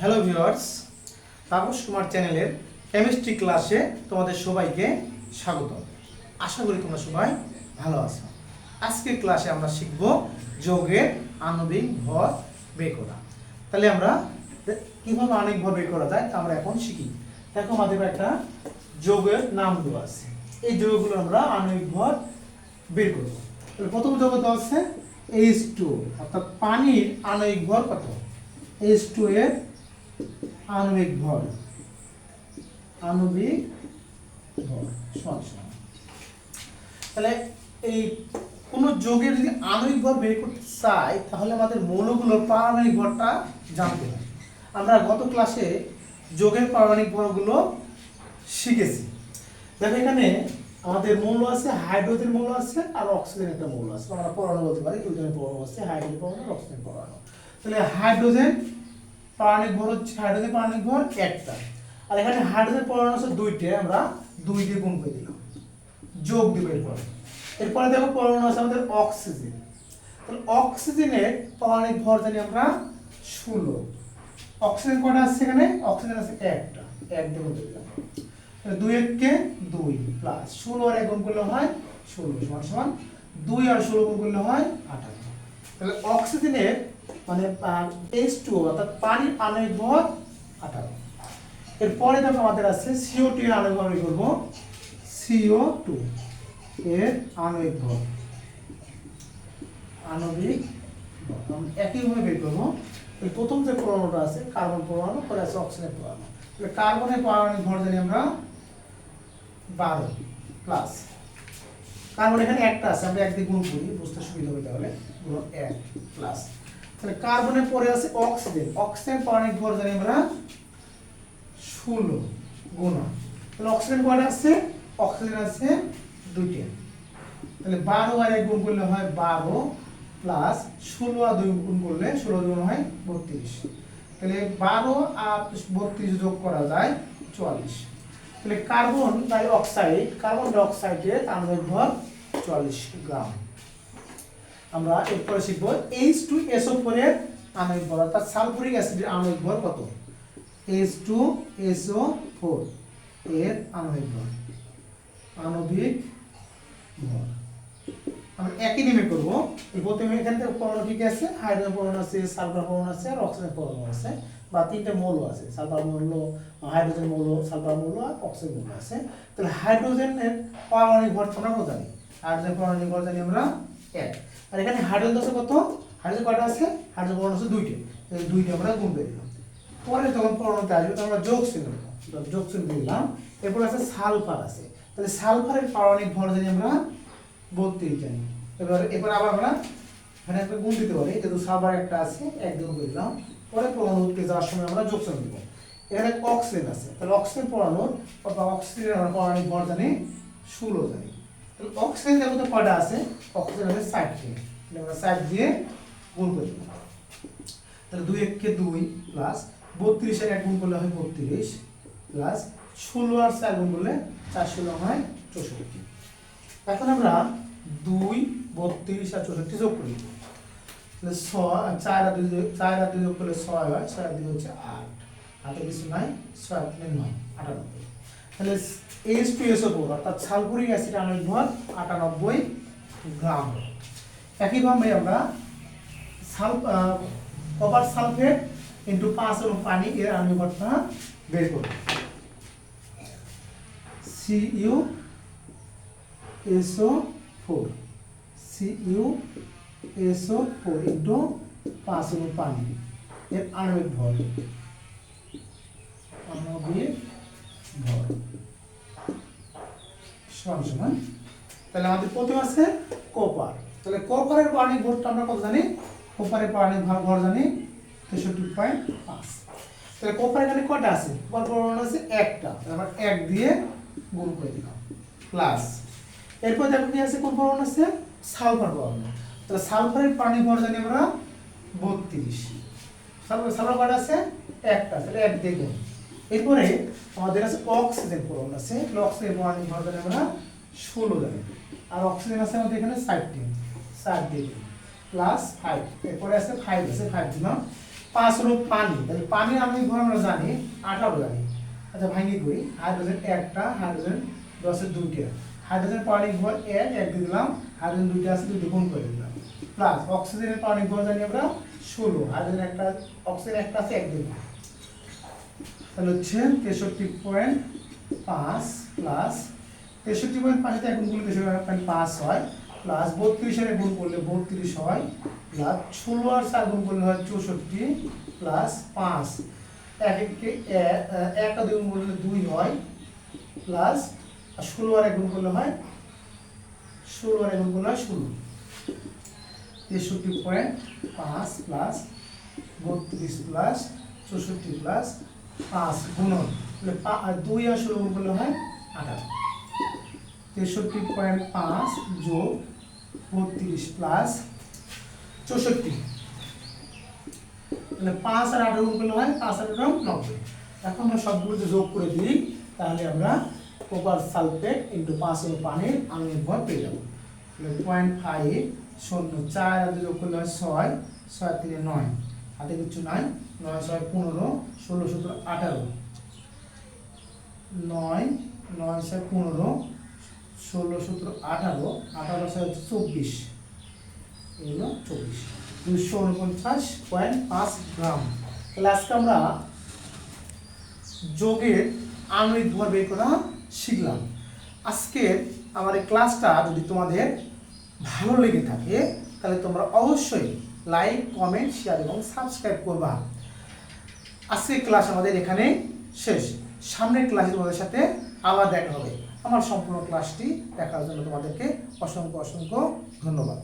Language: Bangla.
হ্যালো ভিউয়ার্স তাপস কুমার চ্যানেলের কেমিস্ট্রি ক্লাসে তোমাদের সবাইকে স্বাগত আশা করি তোমরা সবাই ভালো আছো। আজকের ক্লাসে আমরা শিখব যোগের আণবিক ভর বের করা। তাহলে আমরা কীভাবে আণবিক ভর বের করা যায় তা আমরা এখন শিখি। দেখো আমাদের একটা যোগের নাম দেওয়া আছে। এই যোগগুলো আমরা আণবিক ভর বের করব। প্রথম যোগ দেওয়া আছে এইচ টু অর্থাৎ পানির আণবিক ভর কত? এইচ টু এর আণবিক ভর আণবিক ভর সমান তাহলে এই কোন যোগের যদি আণবিক ভর বের করতে চাই, তাহলে আমাদের মৌলগুলোর পারমাণবিক ভরটা জানতে হবে। আমরা গত ক্লাসে যোগের পারমাণবিক ভরগুলো শিখেছি। দেখো এখানে আমাদের মৌল আছে, হাইড্রোজেন মৌল আছে আর অক্সিজেন একটা মৌল আছে। আমরা পরমাণু বলতে পারি দুজনের পরমাণু আছে, হাইড্রোজেন পরমাণু অক্সিজেন পরমাণু। তাহলে হাইড্রোজেন পারমাণবিক ভর হচ্ছে হাইড্রোজেন পারমাণবিক ভর একটা। আর এখানে হাইড্রোজেন পরমাণু আছে দুইটা, আমরা দুই দিয়ে গুণ করে দিলাম। যোগ দিব এরপরে এরপরে দেখো পরমাণু আছে আমাদের অক্সিজেন। তাহলে অক্সিজেনের পারমাণবিক ভর জানি আমরা ষোলো। অক্সিজেন কটা আছে এখানে? অক্সিজেন আছে একটা। এক দিয়ে গুণ দিলাম। দুই এককে দুই প্লাস ষোলো আর এক গুণ করলে হয় ষোলো। সমান সমান দুই আর ষোলো গুণ করলে হয় আঠারো। তাহলে অক্সিজেনের মানে এইচ টু অর্থাৎ পানির আণবিক ভর আঠারো। এরপরে দেখো আমাদের আছে সিও টু এর আণবিক ভর বের করব? সিও টু এর আণবিক ভর আণবিক একইভাবে বের করব। এই প্রথম যে পরমাণুটা আছে, কার্বন পরমাণু পরে আছে অক্সিজেন পরমাণু। তাহলে কার্বনের পারমাণবিক ভর জানি আমরা বারো প্লাস কার্বন এখানে একটা আছে, আমরা একদিকে গুণ করি, বুঝতে সুবিধা হবে তাহলে, গুণ এক প্লাস তাহলে কার্বনের পরে আছে অক্সিজেন। অক্সিজেন পারমাণবিক ভর জানি আমরা ষোলো গুণা। তাহলে অক্সিজেন কয়টা আছে, অক্সিজেন আছে দুইটা। তাহলে বারো আর এক গুণ করলে হয় বারো প্লাস ষোলো আর দুই গুণ করলে ষোলো গুণ হয় বত্রিশ। তাহলে বারো আর বত্রিশ যোগ করা যায় চুয়াল্লিশ। তাহলে কার্বন ডাই অক্সাইড, কার্বন ডাই অক্সাইডের আণবিক ভর চুয়াল্লিশ গ্রাম। আমরা এরপরে শিখব এইচ টু এস এসও ফোরের আণবিক ভর অর্থাৎ সালফুরিক অ্যাসিডের আণবিক ভর কত? এইচ টু এসও ফোর এর আণবিক ভর আণবিক ভর আমরা একই নেমে করব। প্রথমে এখান থেকে পরমাণু কি আছে? হাইড্রোজেন পরমাণু আছে, সালফার পরমাণু আছে, আর অক্সিজেন পরমাণু আছে, বা তিনটে মৌল আছে, সালফার মৌল, হাইড্রোজেন মৌল, সালফার মৌল, আর অক্সিজেন মৌল আছে। তাহলে হাইড্রোজেনের পারমাণবিক ভর আমরা কত জানি? হাইড্রোজেন পারমাণবিক ভর জানি আমরা এক। আর এখানে হাইড্রোজেন আছে কত? হাইড্রোজেন কয়টা আছে হাইড্রোজেন পরমাণু আছে দুইটা। দুইটা আমরা গুণ করে দিলাম। পরে যখন পরমাণুতে আসবে, তখন আমরা যোগ চিহ্ন। যোগ চিহ্ন দিলাম। এরপর আছে সালফার আছে। তাহলে সালফারের পারমাণবিক ভর জানি আমরা বত্রিশ জানি। এবার এবার আবার আমরা এখানে একটা গুণ দিতে পারি। যেহেতু সালফার একটা আছে, এক করে দিলাম। পরে পরমাণুতে যাওয়ার সময় আমরা যোগ চিহ্ন দেবো। এখানে অক্সিজেন আছে। তাহলে অক্সিজেন পরমাণুর অক্সিজেন আমরা পারমাণবিক ভর জানি, ষোলো জানি। অক্সিজেন দেখো তো কয়টা আছে? অক্সিজেন ষাটটি। তাহলে আমরা ষাট দিয়ে গুণ করে। তাহলে দুই এককে দুই প্লাস বত্রিশের এক গুণ করলে হয় বত্রিশ প্লাস ষোলো আর চার গুণ করলে চার ষোলো হয় চৌষট্টি। এখন আমরা দুই, বত্রিশ আর চৌষট্টি যোগ করি। তাহলে ছয় চার আর দুই চার আর দুই যোগ করলে ছয় হয়, ছয় আর দুই হচ্ছে আট। হাতে কিছু নাই, ছয় তিনে নয়, আটানব্বই। তাহলে H two S O four অর্থাৎ সালফুরিক অ্যাসিড আণবিক ভর আটানব্বই গ্রাম। একইভাবে আমরা সাল কপার সালফেট ইন্টু পাঁচ এবং পানি এর আণবিক ভরটা বের করব। C U S O four C U S O four into পাঁচ এবং পানি এর আণবিক ভর আণবিক ভর সমান সমান। তাহলে আমাদের প্রথম আছে কপার। তাহলে কপারের পানির ভরটা আমরা কত জানি? কপারের পানির ভর ভর জানি তেষট্টি পয়েন্ট পাঁচ। তাহলে কপার এখানে কটা আছে? কপার পরমাণু আছে একটা। আমরা এক দিয়ে গুণ করে দিলাম। প্লাস। এরপর দেখো কি আছে? কোন পরমাণু আছে? সালফার পরমাণু। তাহলে সালফারের পানি ভর জানি আমরা বত্রিশ। সালফার সালফার আছে? একটা। তাহলে এক দিয়ে গুণ। এরপরে আমাদের আছে অক্সিজেন পরমাণু আছে। অক্সিজেন ভর জানি আমরা ষোলো জানি। আর অক্সিজেন আছে আমাদের এখানে ষাটটি ষাট দিয়ে প্লাস ফাইভ এরপরে আছে ফাইভ আছে ফাইভ দিলাম। পাঁচ হলো পানি। তাহলে পানি আণবিক ভর আমরা জানি, আঠারো জানি। আচ্ছা ভাঙি করি। হাইড্রোজেন একটা হাইড্রোজেন দশের দুইটা। হাইড্রোজেন পারমাণবিক ভর এক এক দিলাম। হাইড্রোজেন দুইটা আছে, দুইটা গুণ করে দিলাম। প্লাস অক্সিজেনের পারমাণবিক ভর জানি আমরা ষোলো। হাইড্রোজেন একটা অক্সিজেন একটা আছে, এক দিলাম। তাহলে হচ্ছে তেষট্টি পয়েন্ট পাঁচ প্লাস তেষট্টি পয়েন্ট পাঁচে এখন গুণ তেষট্টি পয়েন্ট পাঁচ হয় প্লাস বত্রিশের গুণ করলে বত্রিশ হয় প্লাস ষোলো আর চার গুণ করলে হয় চৌষট্টি প্লাস পাঁচ। এক এককে এক এক আর দুই গুণ করলে দুই হয় প্লাস ষোলো আর এক করলে হয় ষোলো আর গুণ করলে হয় ষোলো। তেষট্টি পয়েন্ট পাঁচ প্লাস বত্রিশ প্লাস চৌষট্টি প্লাস পাঁচ গুণন দুই আর গুণ হয় আঠারো তেষট্টি পয়েন্ট পাঁচ যোগ বত্রিশ প্লাস চৌষট্টি। তাহলে পাঁচ আর আঠারো গুণ হয় পাঁচ আর নব্বই। এখন আমরা সবগুলোতে যোগ করে দিই, তাহলে আমরা কোপার সালফেট ইন্টু পাঁচ ও পানির আণবিক ভর পেয়ে যাব। তাহলে পয়েন্ট ফাইভ শূন্য, চার যোগ করলে হয় ছয় ছয় তিনে নয়, হাতে কিছু নাই। নয় ছয় পনেরো, ষোলো সতেরো, আঠারো। নয় নয় ছয় পনেরো, ষোলো সতেরো, আঠারো আঠারো ছয় চব্বিশ। এগুলো চব্বিশ। দুশো উনপঞ্চাশ পয়েন্ট পাঁচ গ্রাম। তাহলে আজকে আমরা যোগের আণবিক ভর বের করা শিখলাম। আজকের আমার এই ক্লাসটা যদি তোমাদের ভালো লেগে থাকে, তাহলে তোমরা অবশ্যই লাইক, কমেন্ট শেয়ার এবং সাবস্ক্রাইব করবা। আজকের ক্লাস আমাদের এখানে শেষ। সামনের ক্লাসে তোমাদের সাথে আবার দেখা হবে। আমার সম্পূর্ণ ক্লাসটি দেখার জন্য তোমাদেরকে অসংখ্য অসংখ্য ধন্যবাদ।